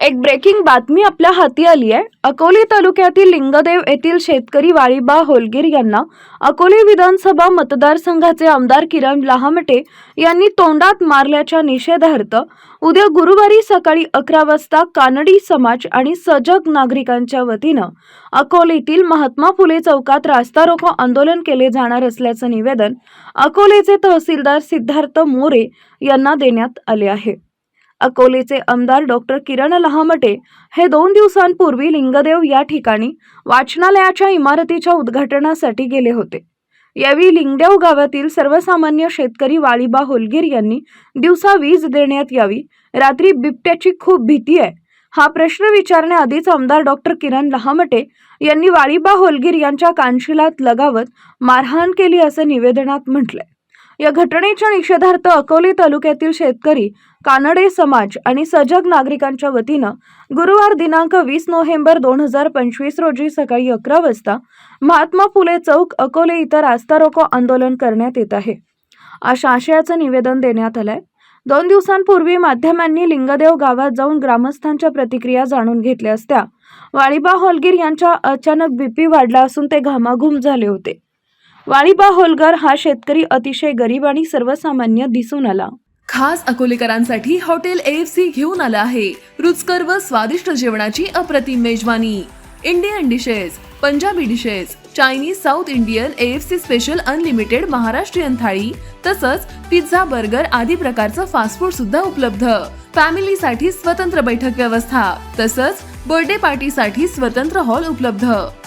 एक ब्रेकिंग बातमी आपल्या हाती आली आहे. अकोले तालुक्यातील लिंगदेव येथील शेतकरी वाळीबा होलगीर यांना अकोले विधानसभा मतदारसंघाचे आमदार किरण लहामटे यांनी तोंडात मारल्याच्या निषेधार्थ उद्या गुरुवारी सकाळी अकरा वाजता कानडी समाज आणि सजग नागरिकांच्या वतीनं अकोलेतील महात्मा फुले चौकात रास्ता रोको आंदोलन केले जाणार असल्याचं निवेदन अकोलेचे तहसीलदार सिद्धार्थ मोरे यांना देण्यात आले आहे. अकोलेचे आमदार डॉक्टर किरण लहामटे हे दोन दिवसांपूर्वी लिंगदेव या ठिकाणी वाचनालयाच्या इमारतीच्या उद्घाटनासाठी गेले होते. यावेळी लिंगदेव गावातील सर्वसामान्य शेतकरी वाळीबा होलगीर यांनी दिवसा वीज देण्यात यावी रात्री बिबट्याची खूप भीती आहे हा प्रश्न विचारण्याआधीच आमदार डॉक्टर किरण लहामटे यांनी वाळीबा होलगीर यांच्या कानशिलात लगावत मारहाण केली असं निवेदनात म्हटलंय. या घटनेच्या निषेधार्थ अकोले तालुक्यातील शेतकरी कानडे समाज आणि सजग नागरिकांच्या वतीनं गुरुवार दिनांक वीस नोव्हेंबर दोन हजार पंचवीस रोजी सकाळी अकरा वाजता महात्मा फुले चौक अकोले इथं रास्ता रोको आंदोलन करण्यात येत आहे. अशा आशयाचं निवेदन देण्यात आलंय. दोन दिवसांपूर्वी माध्यमांनी लिंगदेव गावात जाऊन ग्रामस्थांच्या प्रतिक्रिया जाणून घेतल्या असत्या. वाळीबा होलगीर यांच्या अचानक बीपी वाढला असून ते घामाघूम झाले होते. वाळीबा होलगर हा शेतकरी अतिशय गरीब आणि सर्वसामान्य दिसून आला. खास अकोलेकरांसाठी हॉटेल एएफसी घेऊन आलं आहे. रुचकर व स्वादिष्ट जेवणाची अप्रतिम मेजवानी. Indian dishes Punjabi dishes Chinese south Indian AFC special unlimited Maharashtrian thali तसंच पिझ्झा बर्गर आदी प्रकारचं फास्ट फूड सुद्धा उपलब्ध. फॅमिलीसाठी स्वतंत्र बैठक व्यवस्था तसंच बर्थडे पार्टीसाठी स्वतंत्र हॉल उपलब्ध.